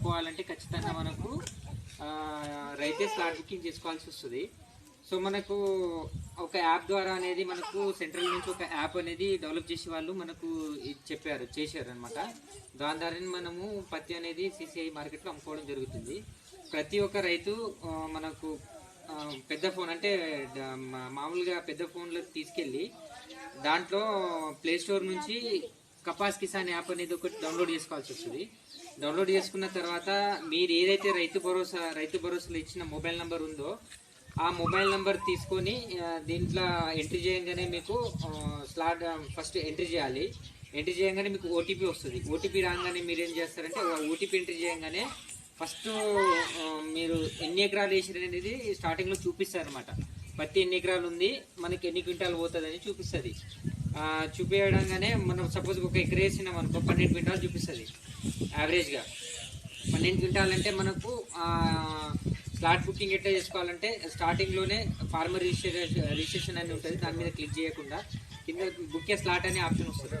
కొనుక్కోవాలంటే ఖచ్చితంగా మనకు రైతే స్లాట్ బుకింగ్ చేసుకోవాల్సి వస్తుంది. సో మనకు ఒక యాప్ ద్వారా అనేది మనకు సెంట్రల్ నుంచి ఒక యాప్ అనేది డెవలప్ చేసే వాళ్ళు మనకు చెప్పారు చేశారు అనమాట దాని ద్వారా మనము పత్తి అనేది సిసిఐ మార్కెట్లో అమ్ముకోవడం జరుగుతుంది. ప్రతి ఒక్క రైతు మనకు పెద్ద ఫోన్ అంటే మామూలుగా పెద్ద ఫోన్లో తీసుకెళ్ళి దాంట్లో ప్లే స్టోర్ నుంచి కపాస్ కిసాన్ యాప్ అనేది ఒకటి డౌన్లోడ్ చేసుకోవాల్సి వస్తుంది. డౌన్లోడ్ చేసుకున్న తర్వాత మీరు ఏదైతే రైతు భరోసా రైతు భరోసాలో ఇచ్చిన మొబైల్ నెంబర్ ఉందో ఆ మొబైల్ నెంబర్ తీసుకొని దీంట్లో ఎంట్రీ చేయగానే మీకు స్లాట్ ఫస్ట్ ఎంట్రీ చేయాలి. ఎంట్రీ చేయగానే మీకు ఓటీపీ వస్తుంది. ఓటీపీ రాగానే మీరు ఏం చేస్తారంటే ఓటీపీ ఎంట్రీ చేయగానే ఫస్ట్ మీరు ఎన్ని ఎకరాలు వేసారు అనేది స్టార్టింగ్లో చూపిస్తారు అనమాట పత్తి ఎన్ని ఎకరాలు ఉంది? మనకి ఎన్ని క్వింటాలు పోతుంది అని చూపిస్తుంది చూపించడంగానే మనం సపోజ్ ఒక ఎకర వేసినాం అనుకో పన్నెండు క్వింటాలు చూపిస్తుంది యావరేజ్గా పన్నెండు క్వింటాలు అంటే మనకు స్లాట్ బుకింగ్ ఎట్లా చేసుకోవాలంటే స్టార్టింగ్లోనే ఫార్మర్ రిజిస్ట్రేషన్ రిజిస్ట్రేషన్ అని ఉంటుంది. దాని మీద క్లిక్ చేయకుండా కింద బుక్ స్లాట్ అనే ఆప్షన్ వస్తుంది.